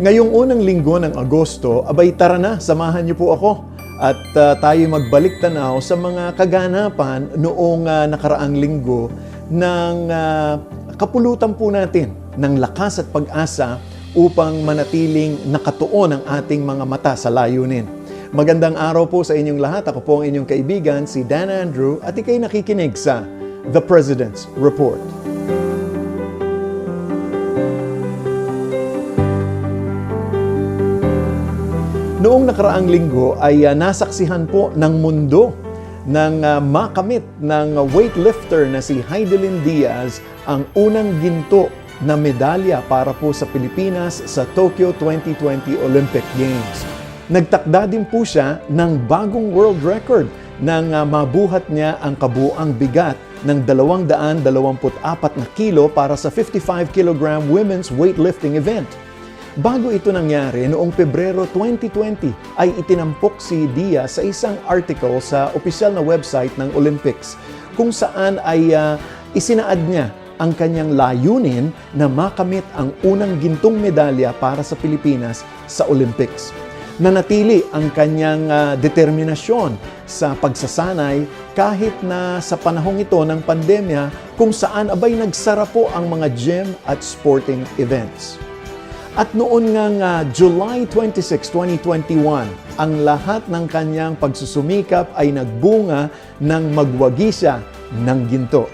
Ngayong unang linggo ng Agosto, abay tara na, samahan niyo po ako. At uh, tayo magbalik tanaw sa mga kaganapan noong uh, nakaraang linggo ng uh, kapulutan po natin ng lakas at pag-asa upang manatiling nakatuon ang ating mga mata sa layunin. Magandang araw po sa inyong lahat. Ako po ang inyong kaibigan, si Dan Andrew, at ikay nakikinig sa The President's Report. Noong nakaraang linggo ay uh, nasaksihan po ng mundo ng uh, makamit ng weightlifter na si Heidelin Diaz ang unang ginto na medalya para po sa Pilipinas sa Tokyo 2020 Olympic Games. Nagtakda din po siya ng bagong world record nang uh, mabuhat niya ang kabuang bigat ng 224 na kilo para sa 55 kg women's weightlifting event. Bago ito nangyari, noong Pebrero 2020 ay itinampok si Diaz sa isang article sa opisyal na website ng Olympics kung saan ay uh, isinaad niya ang kanyang layunin na makamit ang unang gintong medalya para sa Pilipinas sa Olympics. Nanatili ang kanyang uh, determinasyon sa pagsasanay kahit na sa panahong ito ng pandemya kung saan abay nagsara po ang mga gym at sporting events. At noon nga nga July 26, 2021, ang lahat ng kanyang pagsusumikap ay nagbunga ng magwagi siya ng ginto.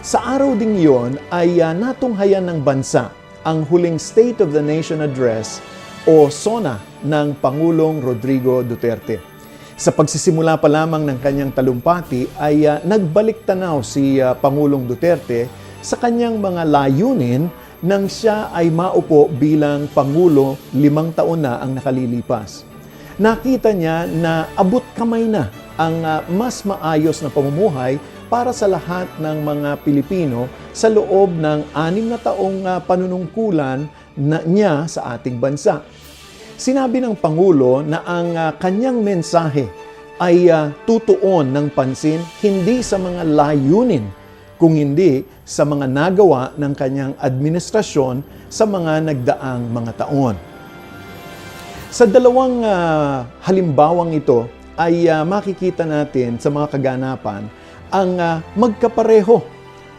Sa araw ding yon ay uh, natunghayan ng bansa ang huling State of the Nation Address o SONA ng Pangulong Rodrigo Duterte. Sa pagsisimula pa lamang ng kanyang talumpati ay uh, nagbalik tanaw si uh, Pangulong Duterte sa kanyang mga layunin nang siya ay maupo bilang Pangulo limang taon na ang nakalilipas. Nakita niya na abot kamay na ang uh, mas maayos na pamumuhay para sa lahat ng mga Pilipino sa loob ng anim na taong uh, panunungkulan na niya sa ating bansa. Sinabi ng Pangulo na ang uh, kanyang mensahe ay tutuon ng pansin hindi sa mga layunin kung hindi sa mga nagawa ng kanyang administrasyon sa mga nagdaang mga taon. Sa dalawang uh, halimbawang ito ay uh, makikita natin sa mga kaganapan ang uh, magkapareho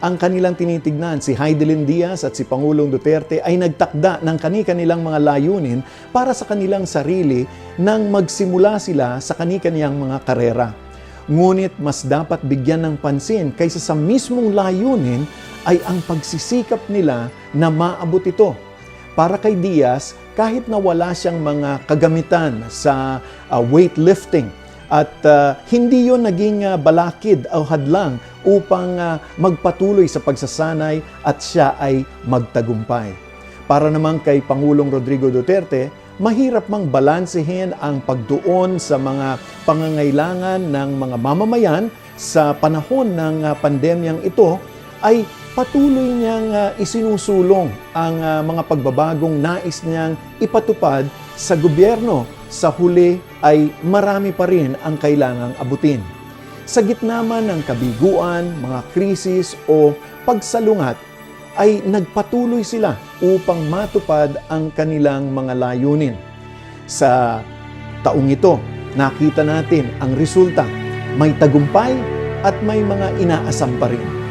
ang kanilang tinitignan. Si Heidelin Diaz at si Pangulong Duterte ay nagtakda ng kani-kanilang mga layunin para sa kanilang sarili nang magsimula sila sa kani-kaniyang mga karera. Ngunit mas dapat bigyan ng pansin kaysa sa mismong layunin ay ang pagsisikap nila na maabot ito. Para kay Diaz, kahit na wala siyang mga kagamitan sa uh, weightlifting at uh, hindi yon naging uh, balakid o hadlang upang uh, magpatuloy sa pagsasanay at siya ay magtagumpay. Para naman kay Pangulong Rodrigo Duterte, mahirap mang balansehin ang pagdoon sa mga pangangailangan ng mga mamamayan sa panahon ng uh, pandemyang ito ay patuloy niyang uh, isinusulong ang uh, mga pagbabagong nais niyang ipatupad sa gobyerno. Sa huli ay marami pa rin ang kailangang abutin. Sa gitna man ng kabiguan, mga krisis o pagsalungat ay nagpatuloy sila upang matupad ang kanilang mga layunin. Sa taong ito, nakita natin ang resulta. May tagumpay at may mga inaasam pa rin.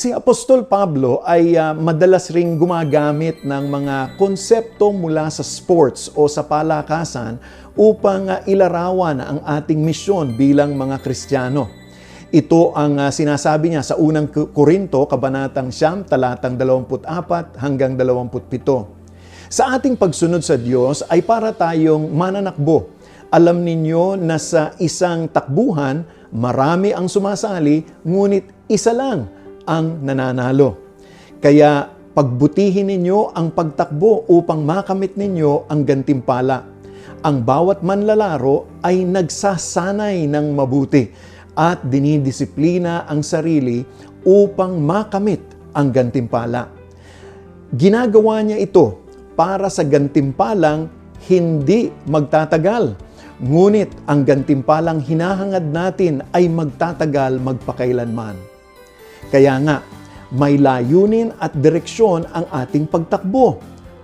Si Apostol Pablo ay uh, madalas ring gumagamit ng mga konsepto mula sa sports o sa palakasan upang uh, ilarawan ang ating misyon bilang mga Kristiyano. Ito ang uh, sinasabi niya sa unang Korinto, kabanatang siyam, talatang 24 hanggang 27. Sa ating pagsunod sa Diyos ay para tayong mananakbo. Alam ninyo na sa isang takbuhan, marami ang sumasali, ngunit isa lang ang nananalo. Kaya pagbutihin ninyo ang pagtakbo upang makamit ninyo ang gantimpala. Ang bawat manlalaro ay nagsasanay ng mabuti at dinidisiplina ang sarili upang makamit ang gantimpala. Ginagawa niya ito para sa gantimpalang hindi magtatagal. Ngunit ang gantimpalang hinahangad natin ay magtatagal magpakailanman. Kaya nga, may layunin at direksyon ang ating pagtakbo.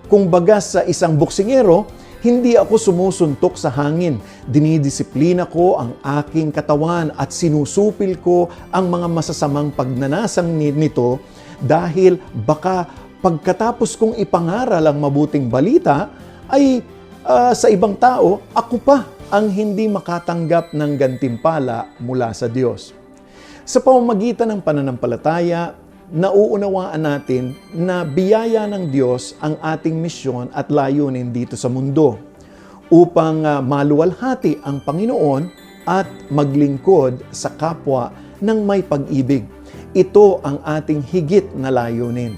Kung bagas sa isang boksingero, hindi ako sumusuntok sa hangin. Dinidisiplina ko ang aking katawan at sinusupil ko ang mga masasamang pagnanasang ni- nito dahil baka pagkatapos kong ipangaral ang mabuting balita ay ah, sa ibang tao, ako pa ang hindi makatanggap ng gantimpala mula sa Diyos. Sa pamamagitan ng pananampalataya, nauunawaan natin na biyaya ng Diyos ang ating misyon at layunin dito sa mundo upang ah, maluwalhati ang Panginoon at maglingkod sa kapwa ng may pag-ibig. Ito ang ating higit na layunin.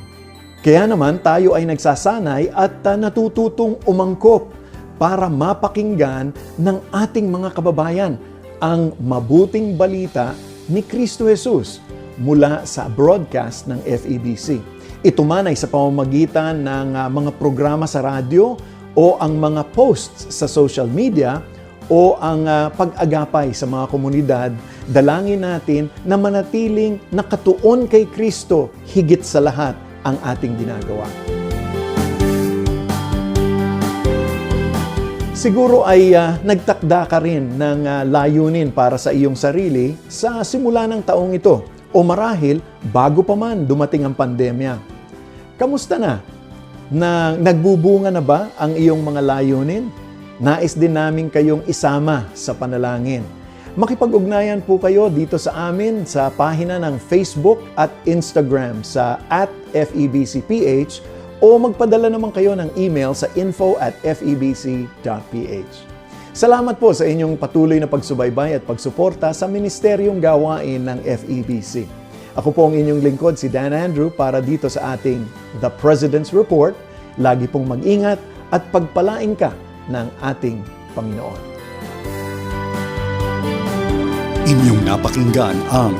Kaya naman tayo ay nagsasanay at ah, natututong umangkop para mapakinggan ng ating mga kababayan ang mabuting balita ni Kristo Jesus mula sa broadcast ng FEBC. Ito man ay sa pamamagitan ng ah, mga programa sa radyo o ang mga posts sa social media o ang ah, pag-agapay sa mga komunidad, dalangin natin na manatiling nakatuon kay Kristo higit sa lahat ang ating ginagawa. Siguro ay ah, nagtakda ka rin ng ah, layunin para sa iyong sarili sa simula ng taong ito o marahil bago pa man dumating ang pandemya. Kamusta na? Na nagbubunga na ba ang iyong mga layunin? Nais din namin kayong isama sa panalangin. Makipag-ugnayan po kayo dito sa amin sa pahina ng Facebook at Instagram sa at FEBCPH o magpadala naman kayo ng email sa info at febc.ph. Salamat po sa inyong patuloy na pagsubaybay at pagsuporta sa Ministeryong Gawain ng FEBC. Ako po ang inyong lingkod, si Dan Andrew, para dito sa ating The President's Report. Lagi pong mag-ingat at pagpalain ka ng ating Panginoon. Inyong napakinggan ang